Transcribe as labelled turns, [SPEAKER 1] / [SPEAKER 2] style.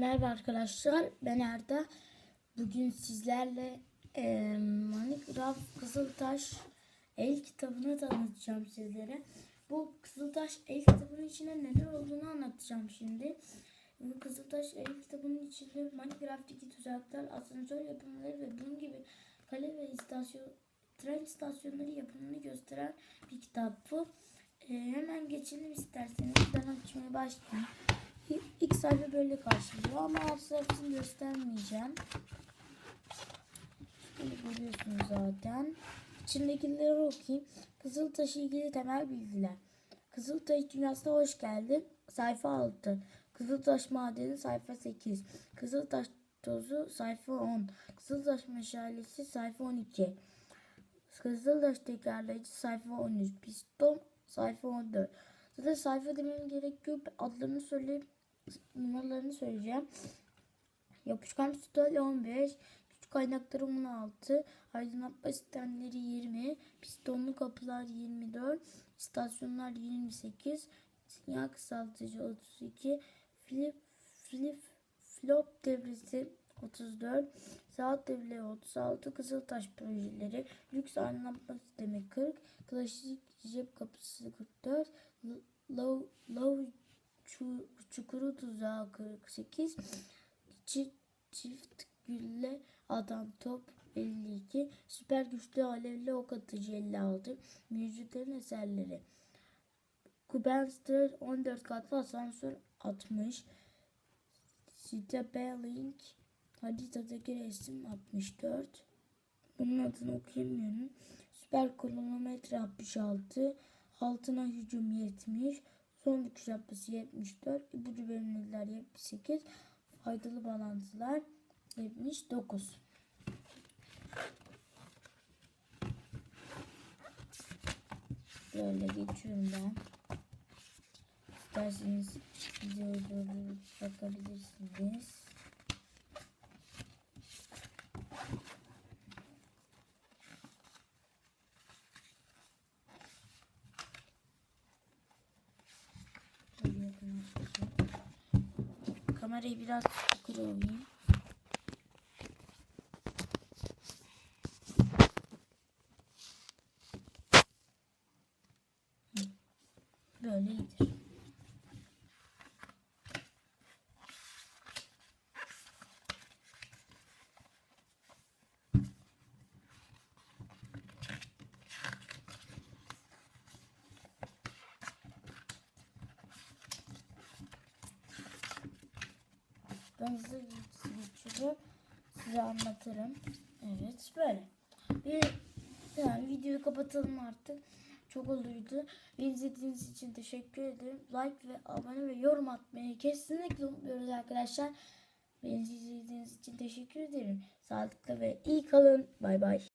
[SPEAKER 1] Merhaba arkadaşlar, ben Erda. Bugün sizlerle eee Minecraft Kızıltaş el kitabını tanıtacağım sizlere. Bu Kızıltaş el kitabının içinde neler olduğunu anlatacağım şimdi. Bu Kızıltaş el kitabının içinde Minecraft'taki tuzaklar, asansör yapımları ve bunun gibi kale ve istasyon, tren istasyonları yapımını gösteren bir kitap bu. Eee, hemen geçelim isterseniz. Ben açmaya başlayayım. İlk- sayfa böyle karşılıyor ama her sayfasını göstermeyeceğim. Şöyle görüyorsunuz zaten. İçindekileri okuyayım. Kızıltaş ilgili temel bilgiler. Kızıltaş dünyasına hoş geldin. Sayfa 6. Kızıltaş madeni sayfa 8. Kızıltaş tozu sayfa 10. Kızıltaş meşalesi sayfa 12. Kızıltaş tekerleyici sayfa 13. Piston sayfa 14. Zaten sayfa demem gerek yok. Adlarını söyleyip numaralarını söyleyeceğim. Yapışkan tutal 15. Küçük kaynakları 16. Aydınlatma sistemleri 20. Pistonlu kapılar 24. İstasyonlar 28. Sinyal kısaltıcı 32. Flip, flip, flop devresi 34. Saat devreleri 36. Kızıltaş projeleri. Lüks aydınlatma sistemi 40. Klasik cep kapısı 44. Low, low Çu- Çukuru tuzağı 48. Çift, çift gülle adam top 52. Süper güçlü alevli ok atıcı 56. Mevcutların eserleri. Kubenster 14 katlı asansör 60. Citybelink haritadaki resim 64. Bunun adını okuyamıyorum. Süper kronometre 66. Altına hücum 70. Son dikiş yapısı 74. İpucu bölümler 78. Faydalı bağlantılar 79. Böyle geçiyorum ben. İsterseniz videoyu bakabilirsiniz. Şöyle yakınlaştırayım. Kamerayı biraz yukarı alayım. Böyle iyidir. Ben geçiyorum. Size anlatırım. Evet böyle. Bir yani videoyu kapatalım artık. Çok oluydu. Beni izlediğiniz için teşekkür ederim. Like ve abone ve yorum atmayı kesinlikle unutmuyoruz arkadaşlar. Beni izlediğiniz için teşekkür ederim. Sağlıklı ve iyi kalın. Bay bay.